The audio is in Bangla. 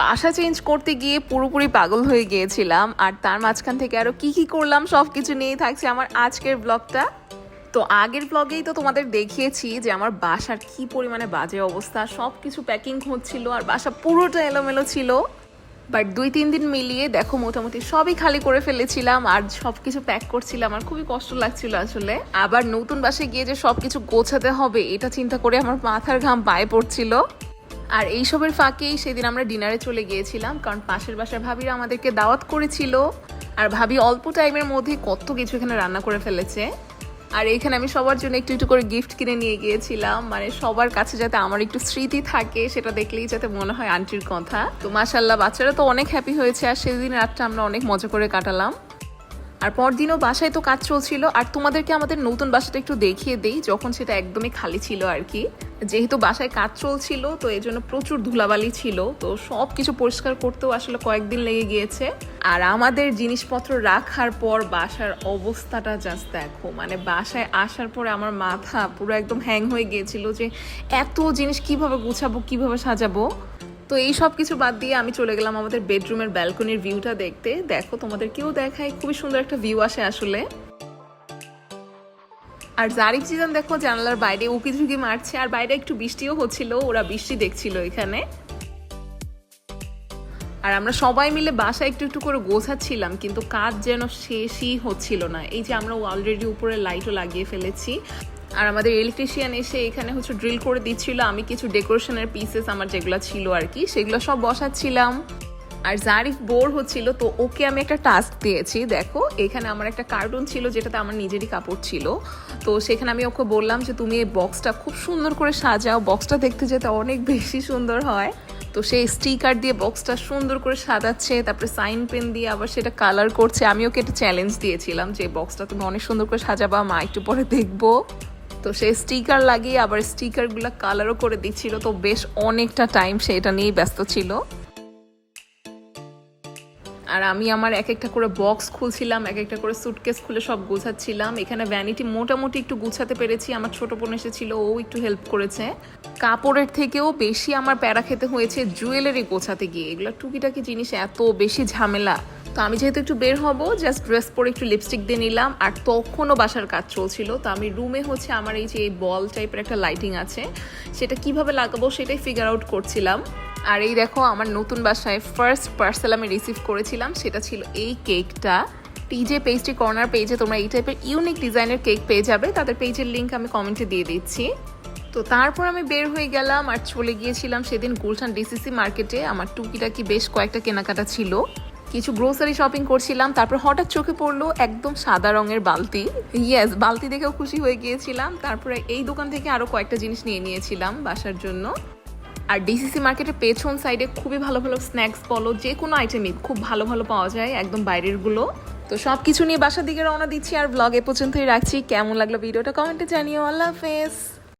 বাসা চেঞ্জ করতে গিয়ে পুরোপুরি পাগল হয়ে গিয়েছিলাম। আর তার মাঝখান থেকে আরও কি কি করলাম সব কিছু নিয়েই থাকছে আমার আজকের ব্লগটা তো আগের ব্লগেই তো তোমাদের দেখিয়েছি যে আমার বাসার কি পরিমাণে বাজে অবস্থা সব কিছু প্যাকিং হচ্ছিল আর বাসা পুরোটা এলোমেলো ছিল। বাট দুই, তিন দিন মিলিয়ে দেখো মোটামুটি সবই খালি করে ফেলেছিলাম আর সব কিছু প্যাক করছিলাম আমার খুবই কষ্ট লাগছিল আসলে। আবার নতুন বাসে গিয়ে যে সব কিছু গোছাতে হবে, এটা চিন্তা করে আমার মাথার ঘাম পায়ে পড়ছিল। আর এইসবের ফাঁকেই সেদিন আমরা ডিনারে চলে গিয়েছিলাম, কারণ পাশের বাসার ভাবিরা আমাদেরকে দাওয়াত করেছিল। আর ভাবি অল্প টাইমের মধ্যে কত কিছু এখানে রান্না করে ফেলেছে। আর এখানে আমি সবার জন্য একটু একটু করে গিফট কিনে নিয়ে গিয়েছিলাম। মানে সবার কাছে যাতে আমার একটু স্মৃতি থাকে, সেটা দেখলেই যাতে মনে হয় আন্টির কথা। তো মাসাল্লাহ বাচ্চারা তো অনেক হ্যাপি হয়েছে, আর সেদিন রাতটা আমরা অনেক মজা করে কাটালাম। আর পরদিনও বাসায় তো কাজ চলছিল। আর তোমাদেরকে আমাদের নতুন বাসাটা একটু দেখিয়ে দেই, যখন সেটা একদমই খালি ছিল আর কি। যেহেতু বাসায় কাজ চলছিল, তো এই জন্য প্রচুর ধুলাবালি ছিল। তো সব কিছু পরিষ্কার করতেও আসলে কয়েকদিন লেগে গিয়েছে। আর আমাদের জিনিসপত্র রাখার পর বাসার অবস্থাটা জাস্ট দেখো। মানে বাসায় আসার পরে আমার মাথা পুরো একদম হ্যাং হয়ে গিয়েছিল যে, এত জিনিস কীভাবে গুছাবো, কীভাবে সাজাবো? তো এই সব কিছু বাদ দিয়ে আমি চলে গেলাম আমাদের বেডরুমের ব্যালকনির ভিউটা দেখতে। দেখো, তোমাদেরকেও দেখায়, খুবই সুন্দর একটা ভিউ আসে আসলে। আর জারিফ জিজান, দেখো, জানালার বাইরে উকি ঝুঁকি মারছে, আর বাইরে একটু বৃষ্টিও হচ্ছিল, ওরা বৃষ্টি দেখছিল এখানে। আর আমরা সবাই মিলে বাসা একটু একটু করে গোছাচ্ছিলাম, কিন্তু কাজ যেন শেষই হচ্ছিল না। এই যে আমরা অলরেডি উপরে লাইটও লাগিয়ে ফেলেছি। আর আমাদের ইলেকট্রিশিয়ান এসে এখানে হচ্ছে ড্রিল করে দিচ্ছিল, আমি কিছু ডেকোরেশনের পিসেস আমার যেগুলো ছিল আর কি, সেগুলো সব বসাচ্ছিলাম। আর জারিফ বোর হচ্ছিল, তো ওকে আমি একটা টাস্ক দিয়েছি, দেখো, এখানে আমার একটা কার্টুন ছিল যেটাতে আমার নিজেরই কাপড় ছিল। তো সেখানে আমি ওকে বললাম যে, তুমি এই বক্সটা খুব সুন্দর করে সাজাও বক্সটা দেখতে যেতে অনেক বেশি সুন্দর হয়। তো সেই স্টিকার দিয়ে বক্সটা সুন্দর করে সাজাচ্ছে, তারপরে সাইন পেন দিয়ে আবার সেটা কালার করছে। আমি ওকে একটা চ্যালেঞ্জ দিয়েছিলাম যে বক্সটা তুমি অনেক সুন্দর করে সাজাবা, মা, একটু পরে দেখব। তো সে স্টিকার লাগিয়ে আবার স্টিকারগুলো কালারও করে দিচ্ছিল। তো বেশ অনেকটা টাইম সে এটা নিয়েই ব্যস্ত ছিল। আর আমি আমার এক একটা করে বক্স খুলছিলাম, এক একটা করে সুটকেস খুলে সব গোছাচ্ছিলাম। এখানে ভ্যানিটি মোটামুটি একটু গুছাতে পেরেছি। আমার ছোট বোন এসেছিল, ও একটু হেল্প করেছে। কাপড়ের থেকেও বেশি আমার প্যারা খেতে হয়েছে জুয়েলারি গোছাতে গিয়ে। এগুলো টুকিটাকি জিনিস, এত বেশি ঝামেলা। তো আমি যেহেতু একটু বের হব জাস্ট ড্রেস পরে একটু লিপস্টিক দিয়ে নিলাম। আর তখনও বাসার কাজ চলছিল, তো আমি রুমে হচ্ছে আমার এই যে এই বল টাইপের একটা লাইটিং আছে, সেটা কীভাবে লাগাবো সেটাই ফিগার আউট করছিলাম। আর এই দেখো, আমার নতুন বাসায় ফার্স্ট পার্সেল আমি রিসিভ করেছিলাম, সেটা ছিল এই কেকটা টিজে পেস্ট্রি কর্নার পেজে তোমরা এই টাইপের ইউনিক ডিজাইনের কেক পেয়ে যাবে, তাদের পেজের লিঙ্ক আমি কমেন্টে দিয়ে দিচ্ছি। তো তারপর আমি বের হয়ে গেলাম আর চলে গিয়েছিলাম সেদিন গুলশান ডিসিসি মার্কেটে আমার টুকিটাকি বেশ কয়েকটা কেনাকাটা ছিল। কিছু গ্রোসারি শপিং করছিলাম, তারপর হঠাৎ চোখে পড়ল একদম সাদা রঙের বালতি। ইয়েস বালতি দেখেও খুশি হয়ে গিয়েছিলাম। তারপরে এই দোকান থেকে আরও কয়েকটা জিনিস নিয়ে নিয়েছিলাম বাসার জন্য। আর ডিসিসি মার্কেটের পেছন সাইডে খুবই ভালো ভালো স্ন্যাক্স বলো, যে কোনো আইটেমই খুব ভালো ভালো পাওয়া যায়, একদম বাইরেরগুলো। তো সব কিছু নিয়ে বাসার দিকে রওনা দিচ্ছি, আর ব্লগ এ পর্যন্তই রাখছি। কেমন লাগল ভিডিওটা কমেন্টে জানিও। আল্লাহ হাফেজ।